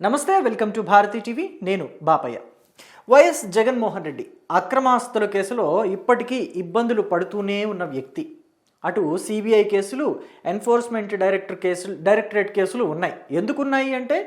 నమస్తే welcome to Bharati TV. నేను Bapayya. YS Jaganmohan Reddy అక్రమాస్తుల కేసులో ఇప్పటికీ ఇబ్బందులు పడుతూనే ఉన్న వ్యక్తి. అటు సిబిఐ కేసులు ఎన్ఫోర్స్మెంట్ డైరెక్టర్ కేసులు డైరెక్టరేట్ కేసులు ఉన్నాయి. ఎందుకున్నాయి అంటే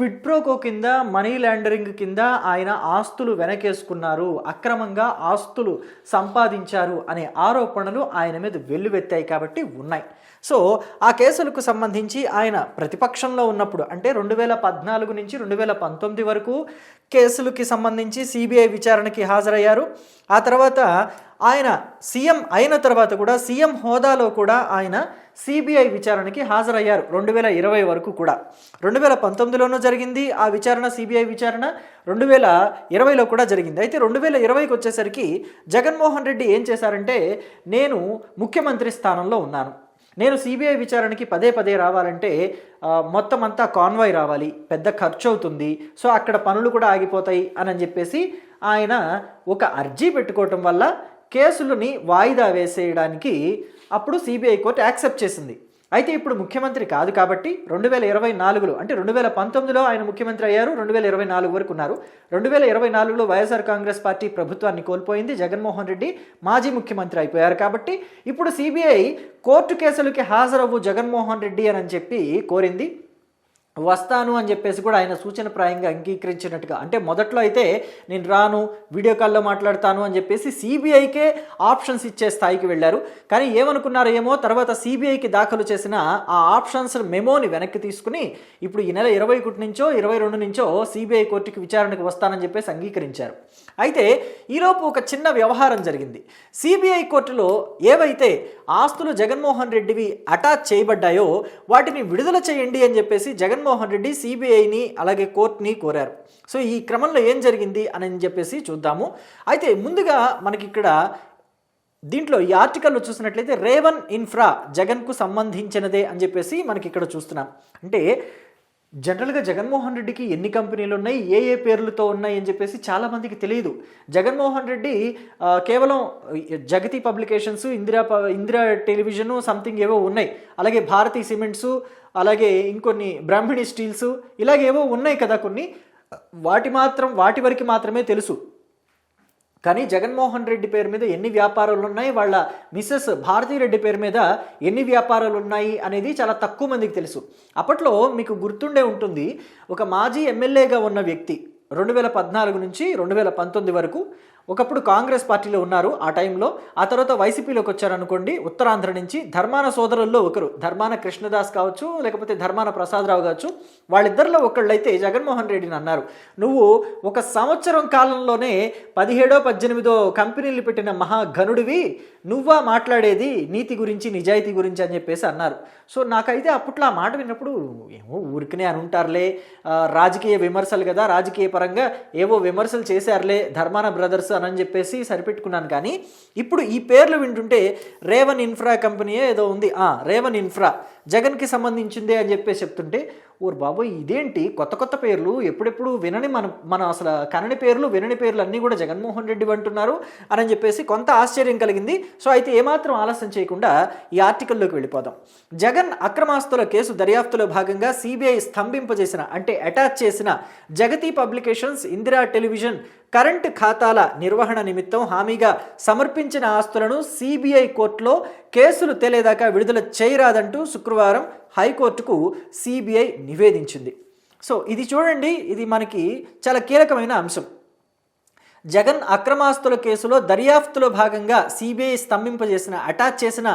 క్విడ్ ప్రోకో కింద మనీ లాండరింగ్ కింద ఆయన ఆస్తులు వెనకేసుకున్నారు. అక్రమంగా ఆస్తులు సంపాదించారు అనే ఆరోపణలు ఆయన మీద వెల్లువెత్తాయి కాబట్టి ఉన్నాయి. సో ఆ కేసులకు సంబంధించి ఆయన ప్రతిపక్షంలో ఉన్నప్పుడు అంటే రెండు వేల పద్నాలుగు నుంచి రెండు వేల పంతొమ్మిది వరకు కేసులకి సంబంధించి సిబిఐ విచారణకి హాజరయ్యారు. ఆ తర్వాత ఆయన సీఎం అయిన తర్వాత కూడా సీఎం హోదాలో కూడా ఆయన సిబిఐ విచారణకి హాజరయ్యారు రెండు వేల ఇరవై వరకు కూడా. రెండు వేల పంతొమ్మిదిలోనూ జరిగింది ఆ విచారణ సిబిఐ విచారణ రెండు వేల ఇరవైలో కూడా జరిగింది. అయితే రెండు వేల ఇరవైకి వచ్చేసరికి జగన్మోహన్ రెడ్డి ఏం చేశారంటే నేను ముఖ్యమంత్రి స్థానంలో ఉన్నాను. నేను సిబిఐ విచారణకి పదే పదే రావాలంటే మొత్తం అంతా కాన్వాయ్ రావాలి పెద్ద ఖర్చు అవుతుంది సో అక్కడ పనులు కూడా ఆగిపోతాయి అని చెప్పేసి ఆయన ఒక అర్జీ పెట్టుకోవటం వల్ల కేసులని వాయిదా వేసేయడానికి అప్పుడు సిబిఐ కోర్టు యాక్సెప్ట్ చేసింది. అయితే ఇప్పుడు ముఖ్యమంత్రి కాదు కాబట్టి రెండు వేల ఇరవై నాలుగులో అంటే రెండు వేల పంతొమ్మిదిలో ఆయన ముఖ్యమంత్రి అయ్యారు రెండు వేల ఇరవై నాలుగు వరకు ఉన్నారు. రెండు వేల ఇరవై నాలుగులో వైఎస్ఆర్ కాంగ్రెస్ పార్టీ ప్రభుత్వాన్ని కోల్పోయింది జగన్మోహన్ రెడ్డి మాజీ ముఖ్యమంత్రి అయిపోయారు కాబట్టి ఇప్పుడు సిబిఐ కోర్టు కేసులకి హాజరవ్వు జగన్మోహన్ రెడ్డి అని చెప్పి కోరింది. వస్తాను అని చెప్పేసి కూడా ఆయన సూచనప్రాయంగా అంగీకరించినట్టుగా. అంటే మొదట్లో అయితే నేను రాను వీడియో కాల్లో మాట్లాడతాను అని చెప్పేసి సిబిఐకే ఆప్షన్స్ ఇచ్చే స్థాయికి వెళ్ళారు. కానీ ఏమనుకున్నారో ఏమో తర్వాత సిబిఐకి దాఖలు చేసిన ఆ ఆప్షన్స్ మెమోని వెనక్కి తీసుకుని ఇప్పుడు ఈ నెల ఇరవై ఒకటి నుంచో ఇరవై రెండు నుంచో సిబిఐ కోర్టుకి విచారణకు వస్తానని చెప్పేసి అంగీకరించారు. అయితే ఈలోపు ఒక చిన్న వ్యవహారం జరిగింది. సిబిఐ కోర్టులో ఏవైతే ఆస్తులు జగన్మోహన్ రెడ్డివి అటాచ్ చేయబడ్డాయో వాటిని విడుదల చేయండి అని చెప్పేసి జగన్మోహన్ రెడ్డి సిబిఐని అలాగే కోర్టుని కోరారు. సో ఈ క్రమంలో ఏం జరిగింది అని చెప్పేసి చూద్దాము. అయితే ముందుగా మనకి ఇక్కడ దీంట్లో ఈ ఆర్టికల్లో చూసినట్లయితే రేవన్ ఇన్ఫ్రా జగన్కు సంబంధించినదే అని చెప్పేసి మనకి ఇక్కడ చూస్తున్నాం. అంటే జనరల్గా జగన్మోహన్ రెడ్డికి ఎన్ని కంపెనీలు ఉన్నాయి ఏ ఏ పేర్లతో ఉన్నాయి అని చెప్పేసి చాలామందికి తెలియదు. జగన్మోహన్ రెడ్డి కేవలం Jagati publications Indira Indira television something ఏవో ఉన్నాయి. అలాగే భారతీ సిమెంట్స్ అలాగే ఇంకొన్ని బ్రాహ్మణి స్టీల్స్ ఇలాగేవో ఉన్నాయి కదా కొన్ని. వాటి మాత్రం వాటి వరకు మాత్రమే తెలుసు. కానీ జగన్మోహన్ రెడ్డి పేరు మీద ఎన్ని వ్యాపారాలు ఉన్నాయి వాళ్ళ మిస్సెస్ భారతీరెడ్డి పేరు మీద ఎన్ని వ్యాపారాలు ఉన్నాయి అనేది చాలా తక్కువ మందికి తెలుసు. అప్పట్లో మీకు గుర్తుండే ఉంటుంది ఒక మాజీ ఎమ్మెల్యేగా ఉన్న వ్యక్తి రెండు వేల పద్నాలుగు నుంచి రెండు వేల పంతొమ్మిది వరకు ఒకప్పుడు కాంగ్రెస్ పార్టీలో ఉన్నారు ఆ టైంలో. ఆ తర్వాత వైసీపీలోకి వచ్చారనుకోండి ఉత్తరాంధ్ర నుంచి ధర్మాన సోదరుల్లో ఒకరు ధర్మాన కృష్ణదాస్ కావచ్చు లేకపోతే ధర్మాన ప్రసాదరావు కావచ్చు వాళ్ళిద్దరిలో ఒకళ్ళైతే జగన్మోహన్ రెడ్డిని అన్నారు. నువ్వు ఒక సంవత్సరం కాలంలోనే పదిహేడో పద్దెనిమిదో కంపెనీలు పెట్టిన మహాఘనుడివి నువ్వా మాట్లాడేది నీతి గురించి నిజాయితీ గురించి అని చెప్పేసి అన్నారు. సో నాకైతే అప్పట్లో ఆ మాట విన్నప్పుడు ఏమో ఊరికనే అని ఉంటారులే. రాజకీయ విమర్శలు కదా రాజకీయ పరంగా ఏవో విమర్శలు చేశారులే ధర్మాన బ్రదర్స్ అని చెప్పేసి సరిపెట్టుకున్నాను. కానీ ఇప్పుడు ఈ పేర్లు వింటుంటే రేవన్ ఇన్ఫ్రా కంపెనీయే ఏదో ఉంది. ఆ, రేవన్ ఇన్ఫ్రా జగన్కి సంబంధించిందే అని చెప్పేసి చెప్తుంటే ఓర్ బాబు ఇదేంటి? కొత్త కొత్త పేర్లు ఎప్పుడెప్పుడు వినని మనం మనం అసలు కనని పేర్లు వినని పేర్లు అన్నీ కూడా జగన్మోహన్ రెడ్డి అంటున్నారు అని చెప్పేసి కొంత ఆశ్చర్యం కలిగింది. సో అయితే ఏమాత్రం ఆలస్యం చేయకుండా ఈ ఆర్టికల్లోకి వెళ్ళిపోదాం. జగన్ అక్రమాస్తుల కేసు దర్యాప్తులో భాగంగా సిబిఐ స్తంభింపజేసిన అంటే అటాచ్ చేసిన Jagati publications Indira television current ఖాతాల నిర్వహణ నిమిత్తం హామీగా సమర్పించిన ఆస్తులను సిబిఐ కోర్టులో కేసులు తేలేదాకా విడుదల చేయరాదంటూ శుక్రవారం హైకోర్టుకు సిబిఐ నివేదించింది. సో ఇది చూడండి ఇది మనకి చాలా కీలకమైన అంశం. జగన్ అక్రమాస్తుల కేసులో దర్యాప్తులో భాగంగా సిబిఐ స్తంభింపజేసిన అటాచ్ చేసిన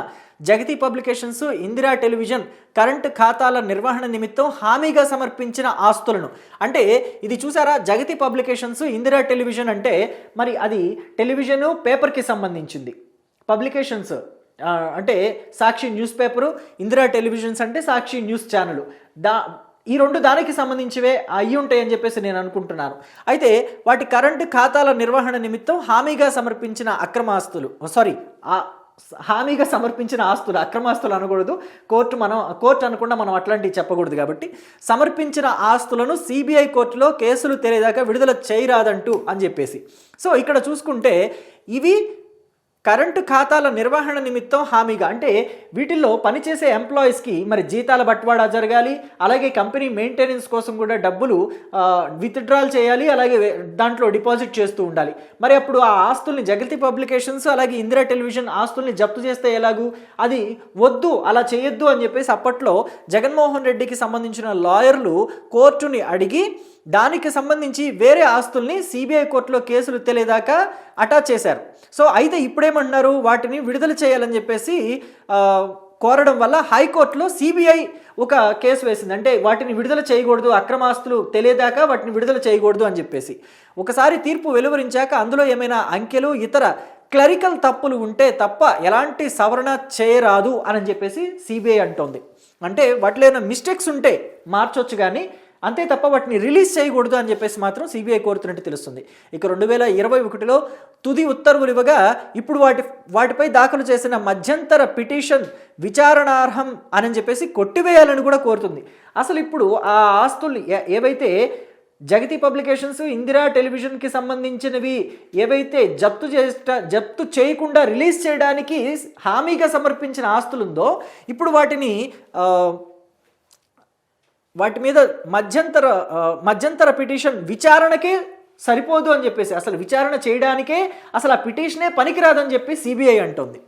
Jagati publications Indira television current ఖాతాల నిర్వహణ నిమిత్తం హామీగా సమర్పించిన ఆస్తులను. అంటే ఇది చూసారా? జగతి పబ్లికేషన్స్ ఇందిరా టెలివిజన్ అంటే మరి అది టెలివిజను పేపర్కి సంబంధించింది. పబ్లికేషన్స్ అంటే Sakshi news paper Indira televisions అంటే సాక్షి న్యూస్ ఛానల్. దా ఈ రెండు దానికి సంబంధించివే అయ్యి ఉంటాయని చెప్పేసి నేను అనుకుంటున్నాను. అయితే వాటి కరెంటు ఖాతాల నిర్వహణ నిమిత్తం హామీగా సమర్పించిన అక్రమాస్తులు సారీ ఆ హామీగా సమర్పించిన ఆస్తులు అక్రమాస్తులు అనకూడదు. కోర్టు మనం కోర్టు అనకుండా మనం అట్లాంటివి చెప్పకూడదు కాబట్టి సమర్పించిన ఆస్తులను సిబిఐ కోర్టులో కేసులు తెలియదాకా విడుదల చేయరాదంటూ అని చెప్పేసి. సో ఇక్కడ చూసుకుంటే ఇవి కరెంటు ఖాతాల నిర్వహణ నిమిత్తం హామీగా అంటే వీటిల్లో పనిచేసే ఎంప్లాయీస్కి మరి జీతాల బట్వాడా జరగాలి అలాగే కంపెనీ మెయింటెనెన్స్ కోసం కూడా డబ్బులు విత్డ్రాల్ చేయాలి అలాగే దాంట్లో డిపాజిట్ చేస్తూ ఉండాలి. మరి అప్పుడు ఆ ఆస్తుల్ని జగతి పబ్లికేషన్స్ అలాగే ఇందిరా టెలివిజన్ ఆస్తుల్ని జప్తు చేస్తే ఎలాగూ? అది వద్దు అలా చేయొద్దు అని చెప్పేసి అప్పట్లో జగన్మోహన్ రెడ్డికి సంబంధించిన లాయర్లు కోర్టుని అడిగి దానికి సంబంధించి వేరే ఆస్తుల్ని సిబిఐ కోర్టులో కేసులు తెలియదాకా అటాచ్ చేశారు. సో అయితే ఇప్పుడేమంటున్నారు? వాటిని విడుదల చేయాలని చెప్పేసి కోరడం వల్ల హైకోర్టులో సిబిఐ ఒక కేసు వేసింది. అంటే వాటిని విడుదల చేయకూడదు అక్రమాస్తులు తెలియదాకా వాటిని విడుదల చేయకూడదు అని చెప్పేసి. ఒకసారి తీర్పు వెలువరించాక అందులో ఏమైనా అంకెలు ఇతర క్లరికల్ తప్పులు ఉంటే తప్ప ఎలాంటి సవరణ చేయరాదు అని చెప్పేసి సిబిఐ అంటోంది. అంటే వాటిలో ఏమైనా మిస్టేక్స్ ఉంటే మార్చొచ్చు కానీ అంతే తప్ప వాటిని రిలీజ్ చేయకూడదు అని చెప్పేసి మాత్రం సిబిఐ కోరుతున్నట్టు తెలుస్తుంది. ఇక రెండు వేల ఇరవై ఒకటిలో తుది ఉత్తర్వులు ఇవ్వగా ఇప్పుడు వాటి వాటిపై దాఖలు చేసిన మధ్యంతర పిటిషన్ విచారణార్హం అని చెప్పేసి కొట్టివేయాలని కూడా కోరుతుంది. అసలు ఇప్పుడు ఆ ఆస్తులు ఏవైతే జగతి పబ్లికేషన్స్ ఇందిరా టెలివిజన్కి సంబంధించినవి ఏవైతే జప్తు చేట జప్తు చేయకుండా రిలీజ్ చేయడానికి హామీగా సమర్పించిన ఆస్తులుందో ఇప్పుడు వాటిని వాటి మీద మధ్యంతర మధ్యంతర పిటిషన్ విచారణకే సరిపోదు అని చెప్పేసి అసలు విచారణ చేయడానికే అసలు ఆ పిటిషనే పనికిరాదని చెప్పి సిబిఐ అంటోంది.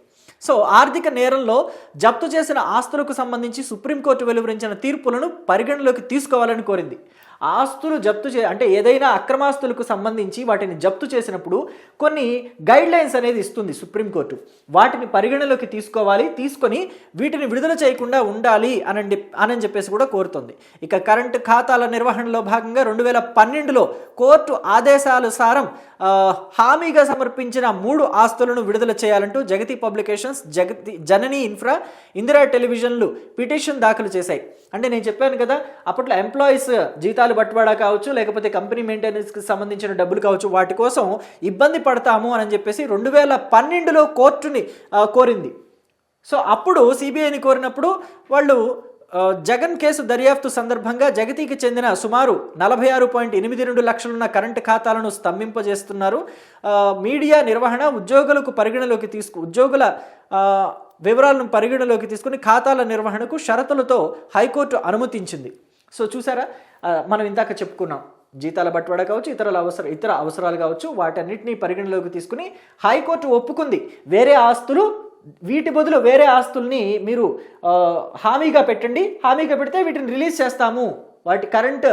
సో ఆర్థిక నేరంలో జప్తు చేసిన ఆస్తులకు సంబంధించి సుప్రీంకోర్టు వెలువరించిన తీర్పులను పరిగణలోకి తీసుకోవాలని కోరింది. ఆస్తులు జప్తు చే అంటే ఏదైనా అక్రమాస్తులకు సంబంధించి వాటిని జప్తు చేసినప్పుడు కొన్ని గైడ్ లైన్స్ అనేది ఇస్తుంది సుప్రీంకోర్టు వాటిని పరిగణలోకి తీసుకోవాలి తీసుకొని వీటిని విడుదల చేయకుండా ఉండాలి అని అని చెప్పేసి కూడా కోరుతుంది. ఇక కరెంటు ఖాతాల నిర్వహణలో భాగంగా రెండు వేల పన్నెండులో కోర్టు ఆదేశానుసారం హామీగా సమర్పించిన మూడు ఆస్తులను విడుదల చేయాలంటూ జగతి పబ్లికేషన్స్ జగతి జనని ఇన్ఫ్రా ఇందిరా టెలివిజన్లు పిటిషన్ దాఖలు చేశాయి. అంటే నేను చెప్పాను కదా అప్పట్లో ఎంప్లాయీస్ జీతాలు బట్వాడా కావచ్చు లేకపోతే కంపెనీ మెయింటెనెన్స్కి సంబంధించిన డబ్బులు కావచ్చు వాటి కోసం ఇబ్బంది పడతాము అని చెప్పేసి రెండు వేల పన్నెండులో కోర్టుని కోరింది. సో అప్పుడు సిబిఐని కోరినప్పుడు వాళ్ళు జగన్ కేసు దర్యాప్తు సందర్భంగా జగతికి చెందిన సుమారు నలభై ఆరు పాయింట్ ఎనిమిది రెండు లక్షలున్న కరెంటు ఖాతాలను స్తంభింపజేస్తున్నారు. మీడియా నిర్వహణ ఉద్యోగులకు పరిగణలోకి తీసుకు ఉద్యోగుల వివరాలను పరిగణలోకి తీసుకుని ఖాతాల నిర్వహణకు షరతులతో హైకోర్టు అనుమతించింది. సో చూసారా? మనం ఇందాక చెప్పుకున్నాం జీతాల బట్వాడ కావచ్చు ఇతరుల అవసర ఇతర అవసరాలు కావచ్చు వాటన్నిటిని పరిగణలోకి తీసుకుని హైకోర్టు ఒప్పుకుంది. వేరే ఆస్తులు వీటి బదులు వేరే ఆస్తుల్ని మీరు హామీగా పెట్టండి. హామీగా పెడితే వీటిని రిలీజ్ చేస్తాము. వాటి కరెంట్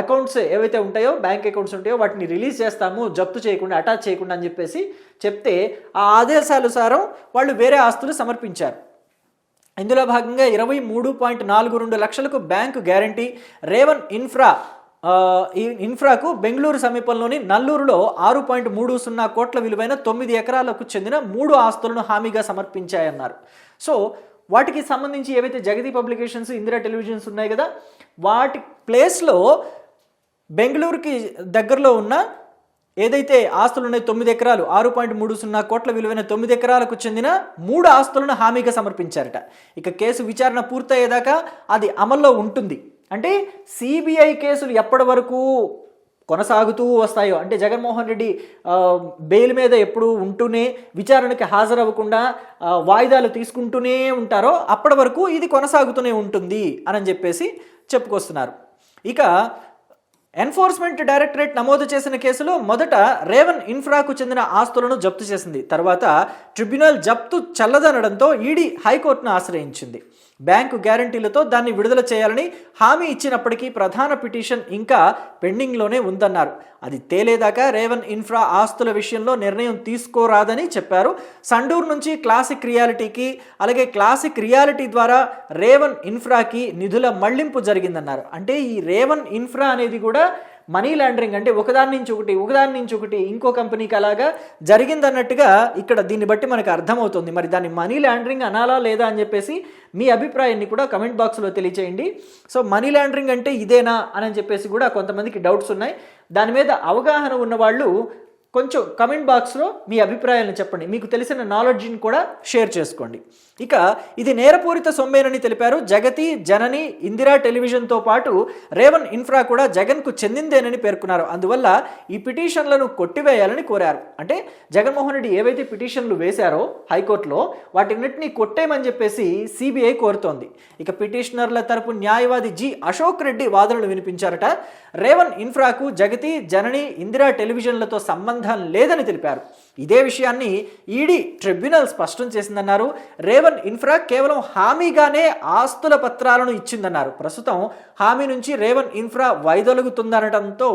అకౌంట్స్ ఏవైతే ఉంటాయో బ్యాంక్ అకౌంట్స్ ఉంటాయో వాటిని రిలీజ్ చేస్తాము. జప్తు చేయకుండా అటాచ్ చేయకుండా అని చెప్పేసి చెప్తే ఆ ఆదేశానుసారం వాళ్ళు వేరే ఆస్తులు సమర్పించారు. ఇందులో భాగంగా ఇరవై మూడు పాయింట్ నాలుగు రెండు లక్షలకు బ్యాంకు గ్యారంటీ. రేవన్ ఇన్ఫ్రా ఈ ఇన్ఫ్రాకు బెంగళూరు సమీపంలోని నల్లూరులో ఆరు పాయింట్ మూడు సున్నా కోట్ల విలువైన తొమ్మిది ఎకరాలకు చెందిన మూడు ఆస్తులను హామీగా సమర్పించాయన్నారు. సో వాటికి సంబంధించి ఏవైతే జగతి పబ్లికేషన్స్ ఇందిరా టెలివిజన్స్ ఉన్నాయి కదా వాటి ప్లేస్లో బెంగళూరుకి దగ్గరలో ఉన్న ఏదైతే ఆస్తులు ఉన్నాయి తొమ్మిది ఎకరాలు ఆరు పాయింట్ మూడు సున్నా కోట్ల విలువైన తొమ్మిది ఎకరాలకు చెందిన మూడు ఆస్తులను హామీగా సమర్పించారట. ఇక కేసు విచారణ పూర్తయ్యేదాకా అది అమల్లో ఉంటుంది. అంటే సిబిఐ కేసులు ఎప్పటి వరకు కొనసాగుతూ వస్తాయో అంటే జగన్మోహన్ రెడ్డి బెయిల్ మీద ఎప్పుడు ఉంటూనే విచారణకి హాజరవ్వకుండా వాయిదాలు తీసుకుంటూనే ఉంటారో అప్పటి వరకు ఇది కొనసాగుతూనే ఉంటుంది అని చెప్పేసి చెప్పుకొస్తున్నారు. ఇక ఎన్ఫోర్స్మెంట్ డైరెక్టరేట్ నమోదు చేసిన కేసులో మొదట రేవన్ ఇన్ఫ్రాకు చెందిన ఆస్తులను జప్తు చేసింది. తర్వాత ట్రిబ్యునల్ జప్తు చల్లదనడంతో ఈడీ హైకోర్టును ఆశ్రయించింది. బ్యాంకు గ్యారంటీలతో దాన్ని విడుదల చేయాలని హామీ ఇచ్చినప్పటికీ ప్రధాన పిటిషన్ ఇంకా పెండింగ్లోనే ఉందన్నారు. అది తేలేదాకా రేవన్ ఇన్ఫ్రా ఆస్తుల విషయంలో నిర్ణయం తీసుకోరాదని చెప్పారు. సండూర్ నుంచి క్లాసిక్ రియాలిటీకి అలాగే క్లాసిక్ రియాలిటీ ద్వారా రేవన్ ఇన్ఫ్రాకి నిధుల మళ్ళింపు జరిగిందన్నారు. అంటే ఈ రేవన్ ఇన్ఫ్రా అనేది కూడా మనీ లాండరింగ్ అంటే ఒకదాని నుంచి ఒకటి ఒకదాని నుంచి ఒకటి ఇంకో కంపెనీకి అలాగా జరిగిందన్నట్టుగా ఇక్కడ దీన్ని బట్టి మనకు అర్థమవుతుంది. మరి దాన్ని మనీ లాండరింగ్ అనాలా లేదా అని చెప్పేసి మీ అభిప్రాయాన్ని కూడా కమెంట్ బాక్స్లో తెలియచేయండి. సో మనీ లాండరింగ్ అంటే ఇదేనా అని చెప్పేసి కూడా కొంతమందికి డౌట్స్ ఉన్నాయి. దాని మీద అవగాహన ఉన్న వాళ్ళు కొంచెం కమెంట్ బాక్స్లో మీ అభిప్రాయాలను చెప్పండి. మీకు తెలిసిన నాలెడ్జ్ని కూడా షేర్ చేసుకోండి. ఇక ఇది నేరపూరిత సొమ్మేనని తెలిపారు జగతి జనని ఇందిరా టెలివిజన్తో పాటు రేవన్ ఇన్ఫ్రా కూడా జగన్కు చెందిందేనని పేర్కొన్నారు. అందువల్ల ఈ పిటిషన్లను కొట్టివేయాలని కోరారు. అంటే జగన్మోహన్ రెడ్డి ఏవైతే పిటిషన్లు వేశారో హైకోర్టులో వాటిన్నింటినీ కొట్టేయమని చెప్పేసి సిబిఐ కోరుతోంది. ఇక పిటిషనర్ల తరపు న్యాయవాది జి అశోక్ రెడ్డి వాదనలు వినిపించారట. రేవన్ ఇన్ఫ్రాకు జగతి జనని ఇందిరా టెలివిజన్లతో సంబంధం లేదని తెలిపారు. ఇదే విషయాన్ని ఈడీ ట్రిబ్యునల్ స్పష్టం చేసిందన్నారు. రేవన్ ఇన్ఫ్రా కేవలం హామీగానే ఆస్తుల పత్రాలను ఇచ్చిందన్నారు. ప్రస్తుతం హామీ నుంచి రేవన్ ఇన్ఫ్రా వైదొలుగుతుందనడంతో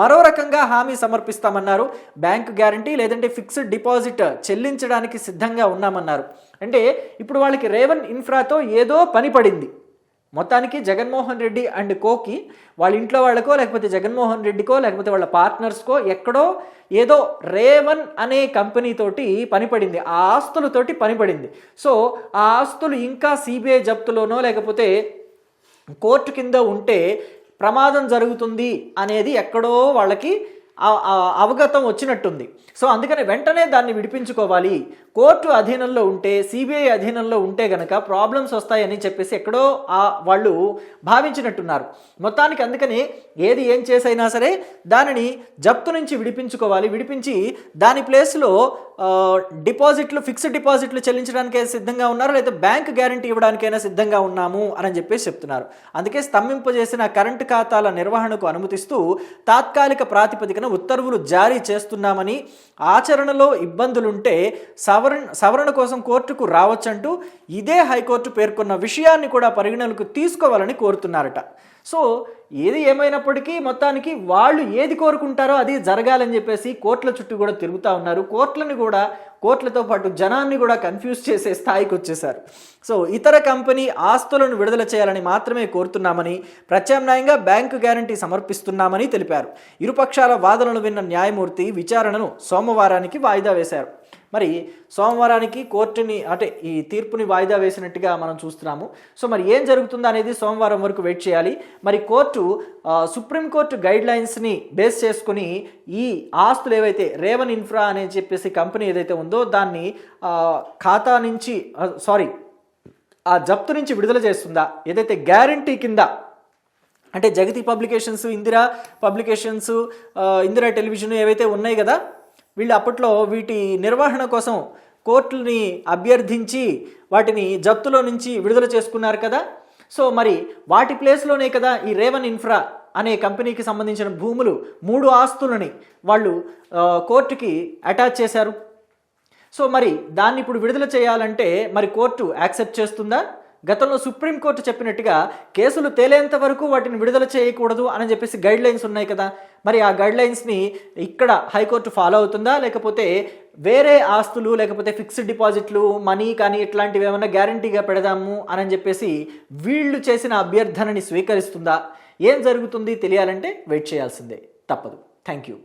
మరో రకంగా హామీ సమర్పిస్తామన్నారు. బ్యాంకు గ్యారంటీ లేదంటే ఫిక్స్డ్ డిపాజిట్ చెల్లించడానికి సిద్ధంగా ఉన్నామన్నారు. అంటే ఇప్పుడు వాళ్ళకి రేవన్ ఇన్ఫ్రాతో ఏదో పని పడింది. మొత్తానికి జగన్మోహన్ రెడ్డి అండ్ కోకి వాళ్ళ ఇంట్లో వాళ్ళకో లేకపోతే జగన్మోహన్ రెడ్డికో లేకపోతే వాళ్ళ పార్ట్నర్స్కో ఎక్కడో ఏదో రేవన్ అనే కంపెనీతోటి పనిపడింది. ఆ ఆస్తులతోటి పనిపడింది. సో ఆ ఆస్తులు ఇంకా సిబిఐ జప్తులోనో లేకపోతే కోర్టు కింద ఉంటే ప్రమాదం జరుగుతుంది అనేది ఎక్కడో వాళ్ళకి అవగతం వచ్చినట్టుంది. సో అందుకని వెంటనే దాన్ని విడిపించుకోవాలి. కోర్టు అధీనంలో ఉంటే సిబిఐ అధీనంలో ఉంటే గనక ప్రాబ్లమ్స్ వస్తాయని చెప్పేసి ఎక్కడో ఆ వాళ్ళు భావించినట్టున్నారు. మొత్తానికి అందుకని ఏది ఏం చేసైనా సరే దానిని జప్తు నుంచి విడిపించుకోవాలి. విడిపించి దాని ప్లేస్లో డిపాజిట్లు ఫిక్స్డ్ డిపాజిట్లు చెల్లించడానికి సిద్ధంగా ఉన్నారు? లేదా బ్యాంక్ గ్యారంటీ ఇవ్వడానికైనా సిద్ధంగా ఉన్నాము అని చెప్పేసి చెప్తున్నారు. అందుకే స్తంభింపజేసిన కరెంటు ఖాతాల నిర్వహణకు అనుమతిస్తూ తాత్కాలిక ప్రాతిపదికన ఉత్తర్వులు జారీ చేస్తున్నామని ఆచరణలో ఇబ్బందులుంటే సవరణ సవరణ కోసం కోర్టుకు రావచ్చంటూ ఇదే హైకోర్టు పేర్కొన్న విషయాన్ని కూడా పరిగణనకు తీసుకోవాలని కోరుతున్నారట. సో ఏది ఏమైనప్పటికీ మొత్తానికి వాళ్ళు ఏది కోరుకుంటారో అది జరగాలని చెప్పేసి కోర్టుల చుట్టూ కూడా తిరుగుతూ ఉన్నారు. కోర్టులను కూడా కోర్టులతో పాటు జనాన్ని కూడా కన్ఫ్యూజ్ చేసే స్థాయికి వచ్చేసారు సో ఇతర కంపెనీ ఆస్తులను విడుదల చేయాలని మాత్రమే కోరుతున్నామని ప్రత్యామ్నాయంగా బ్యాంకు గ్యారంటీ సమర్పిస్తున్నామని తెలిపారు. ఇరుపక్షాల వాదనలు విన్న న్యాయమూర్తి విచారణను సోమవారానికి వాయిదా వేశారు. మరి సోమవారానికి కోర్టుని అంటే ఈ తీర్పుని వాయిదా వేసినట్టుగా మనం చూస్తున్నాము. సో మరి ఏం జరుగుతుందో అనేది సోమవారం వరకు వెయిట్ చేయాలి. మరి కోర్టు సుప్రీంకోర్టు గైడ్ లైన్స్ని బేస్ చేసుకుని ఈ ఆస్తులు ఏవైతే రేవన్ ఇన్ఫ్రా అని చెప్పేసి కంపెనీ ఏదైతే ఉందో దాన్ని ఖాతా నుంచి సారీ ఆ జప్తు నుంచి విడుదల చేస్తుందా? ఏదైతే గ్యారంటీ కింద అంటే Jagati publications Indira publications Indira television ఏవైతే ఉన్నాయి కదా వీళ్ళు అప్పట్లో వీటి నిర్వహణ కోసం కోర్టుని అభ్యర్థించి వాటిని జప్తులో నుంచి విడుదల చేసుకున్నారు కదా. సో మరి వాటి ప్లేస్లోనే కదా ఈ రేవన్ ఇన్ఫ్రా అనే కంపెనీకి సంబంధించిన భూములు మూడు ఆస్తులని వాళ్ళు కోర్టుకి అటాచ్ చేశారు. సో మరి దాన్ని ఇప్పుడు విడుదల చేయాలంటే మరి కోర్టు యాక్సెప్ట్ చేస్తుందా? గతంలో సుప్రీంకోర్టు చెప్పినట్టుగా కేసులు తేలేంత వరకు వాటిని విడుదల చేయకూడదు అని చెప్పేసి గైడ్ లైన్స్ ఉన్నాయి కదా. మరి ఆ గైడ్ లైన్స్ని ఇక్కడ హైకోర్టు ఫాలో అవుతుందా? లేకపోతే వేరే ఆస్తులు లేకపోతే ఫిక్స్డ్ డిపాజిట్లు మనీ కానీ ఇట్లాంటివి ఏమైనా గ్యారంటీగా పెడదాము అని చెప్పేసి వీళ్ళు చేసిన అభ్యర్థనని స్వీకరిస్తుందా? ఏం జరుగుతుంది? తెలియాలంటే వెయిట్ చేయాల్సిందే. తప్పదు. Thank you